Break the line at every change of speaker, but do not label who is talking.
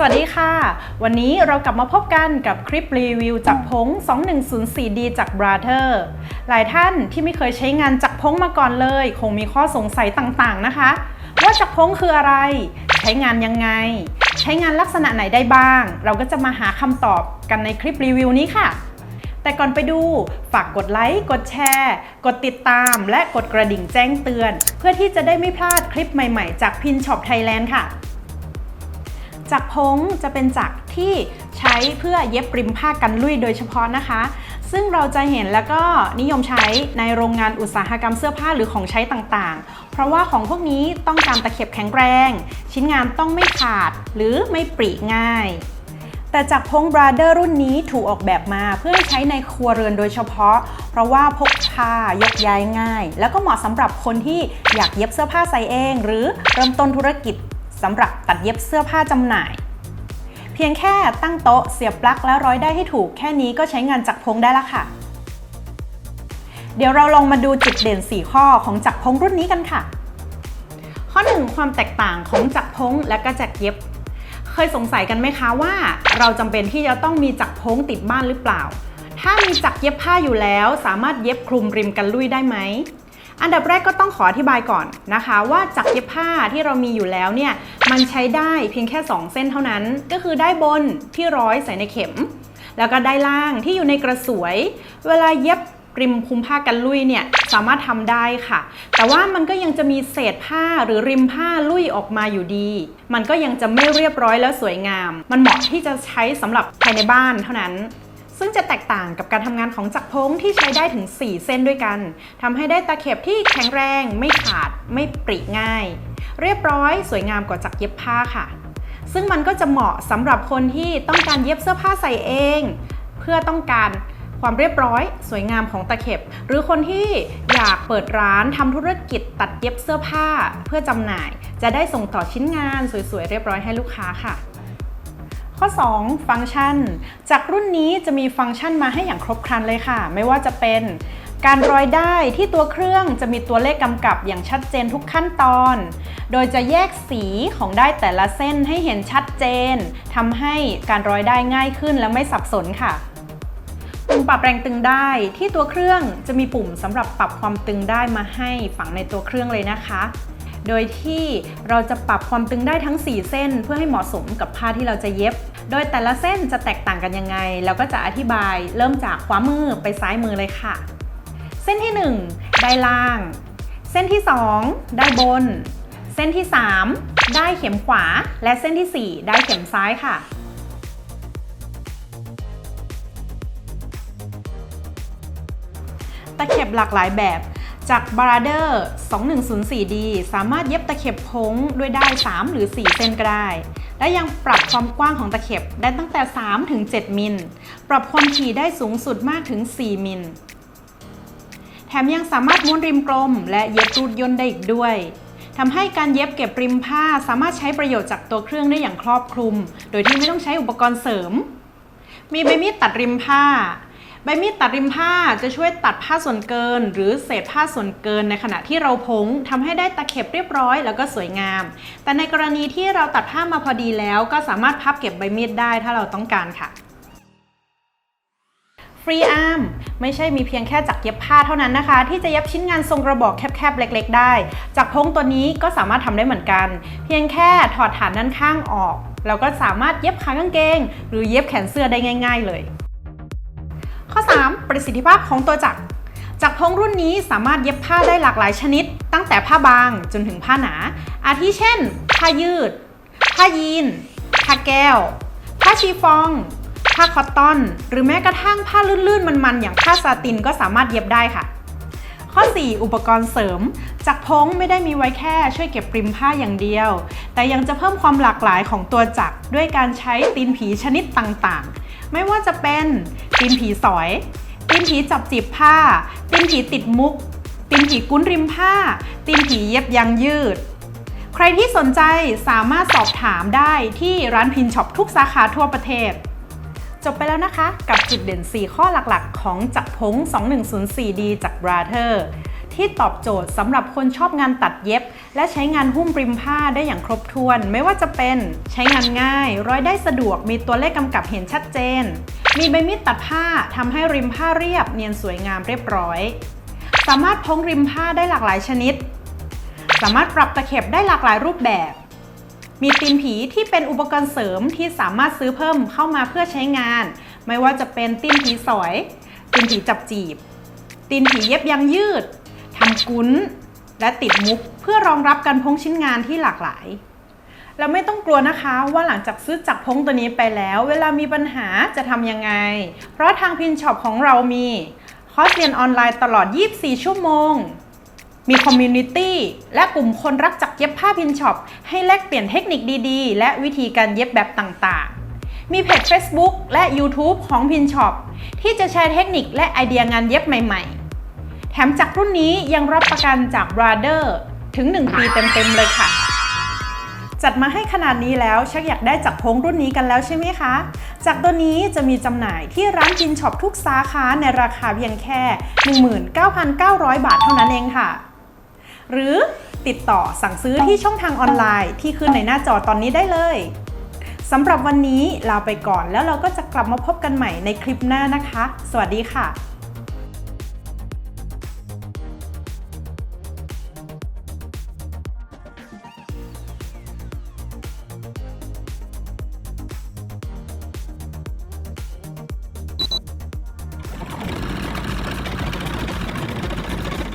สวัสดีค่ะ วันนี้เรากลับมาพบกันกับคลิปรีวิวจักรพง 2104D จาก Brother หลายท่านที่ไม่เคยใช้งานจักรพงมาก่อนเลย คงมีข้อสงสัยต่างๆนะคะ ว่าจักรพงคืออะไร ใช้งานยังไง ใช้งานลักษณะไหนได้บ้าง เราก็จะมาหาคำตอบกันในคลิปรีวิวนี้ค่ะ แต่ก่อนไปดูฝากกดไลค์กดแชร์ กดติดตาม และกดกระดิ่งแจ้งเตือน เพื่อที่จะได้ไม่พลาดคลิปใหม่ๆ จากพินช็อปไทยแลนด์ค่ะ จักรพงจะเป็นจักรที่ใช้เพื่อเย็บริมผ้ากันลุยโดยเฉพาะนะคะ ซึ่งเราจะเห็นแล้วก็นิยมใช้ในโรงงานอุตสาหกรรมเสื้อผ้าหรือของใช้ต่างๆ เพราะว่าของพวกนี้ต้องการตะเข็บแข็งแรง ชิ้นงานต้องไม่ขาดหรือไม่ปริง่ายแต่จากพงบราเดอร์รุ่นนี้ถูกออกแบบมาเพื่อใช้ในครัวเรือนโดยเฉพาะ เพราะว่าพกพายกย้ายง่าย แล้วก็เหมาะสำหรับคนที่อยากเย็บเสื้อผ้าใส่เอง หรือเริ่มต้นธุรกิจ สำหรับตัดเย็บเสื้อผ้าจำหน่าย เพียงแค่ตั้งโต๊ะเสียบปลั๊กและร้อยได้ให้ถูกแค่นี้ก็ใช้งานจักรพงได้แล้วค่ะ เดี๋ยวเราลองมาดูจุดเด่น 4 ข้อของจักรพงรุ่นนี้กันค่ะ ข้อ 1 ความแตกต่างของจักรพงและก็จักรเย็บ เคยสงสัยกันไหมคะว่า เราจำเป็นที่จะต้องมีจักรพงติดบ้านหรือเปล่า ถ้ามีจักรเย็บผ้าอยู่แล้ว สามารถเย็บคลุมริมกันลุยได้ไหม อันดับแรกก็ต้องขออธิบายก่อนนะคะ ว่าจักรเย็บผ้าที่เรามีอยู่แล้วเนี่ยมันใช้ได้เพียงแค่ 2 เส้นเท่านั้น ก็คือได้บนที่ร้อยใส่ในเข็ม แล้วก็ได้ล่างที่อยู่ในกระสวย เวลาเย็บริมคุมผ้ากันลุยเนี่ยสามารถทำได้ค่ะ แต่ว่ามันก็ยังจะมีเศษผ้าหรือริมผ้าลุยออกมาอยู่ดี มันก็ยังจะไม่เรียบร้อยและสวยงาม มันเหมาะที่จะใช้สำหรับภายในบ้านเท่านั้น ซึ่งจะแตกต่างกับการทำงานของจักรพงที่ใช้ได้ถึง 4 เส้นด้วยกันทำให้ได้ตะเข็บที่แข็งแรง ไม่ขาด ไม่ปริง่าย เรียบร้อยสวยงามกว่าจักรเย็บผ้าค่ะ ซึ่งมันก็จะเหมาะสำหรับคนที่ต้องการเย็บเสื้อผ้าใส่เอง เพื่อต้องการความเรียบร้อยสวยงามของตะเข็บ หรือคนที่อยากเปิดร้านทำธุรกิจตัดเย็บเสื้อผ้าเพื่อจำหน่าย จะได้ส่งต่อชิ้นงานสวยๆเรียบร้อยให้ลูกค้าค่ะ ข้อ 2 ฟังก์ชัน จากรุ่นนี้จะมีฟังก์ชันมาให้อย่างครบครันเลยค่ะ ไม่ว่าจะเป็นการร้อยได้ที่ตัวเครื่องจะมีตัวเลขกำกับอย่างชัดเจนทุกขั้นตอน โดยจะแยกสีของได้แต่ละเส้นให้เห็นชัดเจนทำให้การร้อยได้ง่ายขึ้นและไม่สับสนค่ะ ปุ่มปรับแรงตึงได้ที่ตัวเครื่องจะมีปุ่มสำหรับปรับความตึงได้มาให้ฝังในตัวเครื่องเลยนะคะ โดยที่เราจะปรับความตึงได้ทั้ง 4 เส้น เพื่อให้เหมาะสมกับผ้าที่เราจะเย็บ โดยแต่ละเส้นจะแตกต่างกันยังไง เราก็จะอธิบายเริ่มจากขวามือไปซ้ายมือเลยค่ะ เส้นที่ 1 ได้ล่าง เส้นที่ 2 ได้บน เส้นที่ 3 ได้เข็มขวา และเส้นที่ 4 ได้เข็มซ้ายค่ะตะเข็บหลากหลายแบบ จาก b r a d e r 2104D สามารถเย็บตะเข็บพงด้วยได้ 3 หรือ 4 เส้นก็ได้ และยังปรับความกว้างของตะเข็บได้ตั้งแต่ 3 ถึง 7 มิล ปรับความถี่ได้สูงสุดมากถึง 4 มิล แถมยังสามารถม้วนริมกลม และเย็บรูดย่นได้อีกด้วยทำให้การเย็บเก็บริมผ้าสามารถใช้ประโยชน์จากตัวเครื่องได้อย่างครอบคลุม โดยที่ไม่ต้องใช้อุปกรณ์เสริม มีใบมีดตัดริมผ้า บมีดตัดริมผ้าจะช่วยตัดผ้าส่วนเกิน หรือเศษผ้าส่วนเกินในขณะที่เราพงทำให้ได้ตะเข็บเรียบร้อยแล้วก็สวยงาม แต่ในกรณีที่เราตัดผ้ามาพอดีแล้ว ก็สามารถพับเก็บใบมีดได้ถ้าเราต้องการค่ะฟรีอาร์มไม่ใช่มีเพียงแค่จักเย็บผ้าเท่านั้นนะคะ ที่จะเย็บชิ้นงานทรงกระบอกแคบๆเล็ก ๆ ได้จักพงตัวนี้ก็สามารถทำได้เหมือนกัน เพียงแค่ถอดฐานด้านข้างออก เราก็สามารถเย็บขากางเกง หรือเย็บแขนเสื้อได้ง่าย ๆ เลย ข้อ 3 ประสิทธิภาพของตัวจักรจักรพงรุ่นนี้สามารถเย็บผ้าได้หลากหลายชนิด ตั้งแต่ผ้าบางจนถึงผ้าหนา อาทิเช่น ผ้ายืด ผ้ายีน ผ้าแก้ว ผ้าชีฟอง ผ้าคอตตอน หรือแม้กระทั่งผ้าลื่นๆ มันๆ อย่างผ้าซาตินก็สามารถเย็บได้ค่ะ ข้อ 4 อุปกรณ์เสริม จักรพงไม่ได้มีไว้แค่ช่วยเก็บริมผ้าอย่างเดียว แต่ยังจะเพิ่มความหลากหลายของตัวจักรด้วยการใช้ตีนผีชนิดต่างๆ ไม่ว่าจะเป็นตีนผีสอยตีนผีจับจีบผ้าตีนผีติดมุกตีนผีกุ้นริมผ้าตีนผีเย็บยางยืด ใครที่สนใจสามารถสอบถามได้ที่ร้านพินช็อปทุกสาขาทั่วประเทศ จบไปแล้วนะคะ กับจุดเด่น 4 ข้อหลักๆ ของจักรพง 2104D จาก Brother ท ที่ตอบโจทย์สำหรับคนชอบงานตัดเย็บ และใช้งานหุ้มริมผ้าได้อย่างครบถ้วน ไม่ว่าจะเป็นใช้งานง่าย ร้อยได้สะดวกมีตัวเลขกำกับเห็นชัดเจน มีใบมีดตัดผ้าทำให้ริมผ้าเรียบเนียนสวยงามเรียบร้อย สามารถพกริมผ้าได้หลากหลายชนิด สามารถปรับตะเข็บได้หลากหลายรูปแบบมีตีนผีที่เป็นอุปกรณ์เสริมที่สามารถซื้อเพิ่มเข้ามาเพื่อใช้งาน ไม่ว่าจะเป็นตีนผีสอยตีนผีจับจีบตีนผีเย็บยางยืดำกุ้นและติดมุกเพื่อรองรับการพ้งชิ้นงานที่หลากหลายแล้วไม่ต้องกลัวนะคะว่าหลังจากซื้อจักรพงตัวนี้ไปแล้ว เวลามีปัญหาจะทำยังไง เพราะทางพินช็อปของเรามีคอร์สเรียนออนไลน์ตลอด 24 ชั่วโมง มีคอมมูนิตี้และกลุ่มคนรักจักรเย็บผ้าพินช็อปให้แลกเปลี่ยนเทคนิคดีๆ และวิธีการเย็บแบบต่างๆ มีเพจ Facebook และ YouTube ของพินช็อปที่จะแชร์เทคนิคและไอเดียงานเย็บใหม่ ๆ ถมจากรุ่นนี้ยังรับประกันจาก Brother ถึง 1 ปีเต็มๆเลยค่ะ จัดมาให้ขนาดนี้แล้วชักอยากได้จักรพงรุ่นนี้กันแล้วใช่ไหมคะ จากตัวนี้จะมีจำหน่ายที่ร้านกินช็อปทุกสาขาในราคาเพียงแค่ 19,900 บาทเท่านั้นเองค่ะ หรือติดต่อสั่งซื้อที่ช่องทางออนไลน์ที่ขึ้นในหน้าจอตอนนี้ได้เลยสำหรับวันนี้ลาไปก่อนแล้วเราก็จะกลับมาพบกันใหม่ในคลิปหน้านะคะ สวัสดีค่ะ